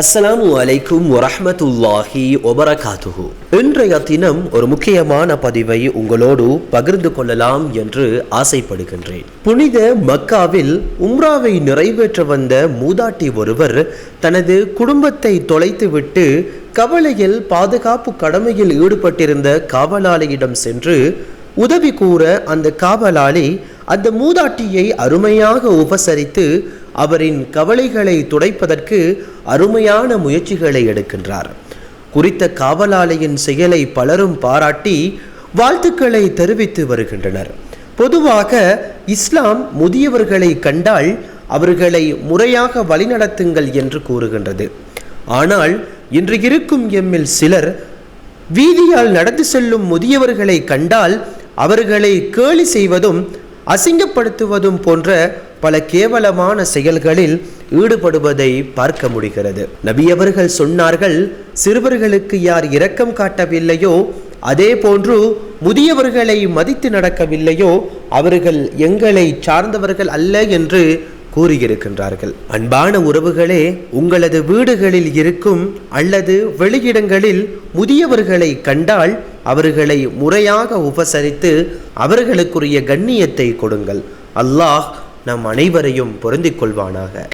அஸ்ஸலாமு அலைக்கும் வரஹ்மத்துல்லாஹி ஒபரகாத்துஹு இன்றைய தினம் ஒரு முக்கியமான பதிவை உங்களோடு பகிர்ந்து கொள்ளலாம் என்று ஆசைப்படுகின்றேன். புனித மக்காவில் உம்ராவை நிறைவேற்ற வந்த மூதாட்டி ஒருவர் தனது குடும்பத்தை தொலைத்துவிட்டு கவலையில் பாதுகாப்பு கடமையில் ஈடுபட்டிருந்த காவலாளியிடம் சென்று உதவி கூற அந்த காவலாளி அந்த மூதாட்டியை அருமையாக உபசரித்து அவரின் கவலைகளை துடைப்பதற்கு அருமையான முயற்சிகளை எடுக்கின்றார். குறித்த காவலாளியின் செயலை பலரும் பாராட்டி வாழ்த்துக்களை தெரிவித்து வருகின்றனர். பொதுவாக இஸ்லாம் முதியவர்களை கண்டால் அவர்களை முறையாக வழிநடத்துங்கள் என்று கூறுகின்றது. ஆனால் இன்று இருக்கும் எம்மில் சிலர் வீதியால் நடந்து செல்லும் முதியவர்களை கண்டால் அவர்களை கேலி செய்வதும் அசிங்கப்படுத்துவதும் போன்ற பல கேவலமான செயல்களில் ஈடுபடுவதை பார்க்க முடிகிறது. நபியவர்கள் சொன்னார்கள் சிறுவர்களுக்கு யார் இரக்கம் காட்டவில்லையோ அதே போன்று முதியவர்களை மதித்து நடக்கவில்லையோ அவர்கள் எங்களை சார்ந்தவர்கள் அல்ல என்று கூறியிருக்கின்றார்கள். அன்பான உறவுகளே உங்களது வீடுகளில் இருக்கும் அல்லது வெளியிடங்களில் முதியவர்களை கண்டால் அவர்களை முறையாக உபசரித்து அவர்களுக்குரிய கண்ணியத்தை கொடுங்கள். அல்லாஹ் நம் அனைவரையும் பொருந்திக் கொள்வானாக.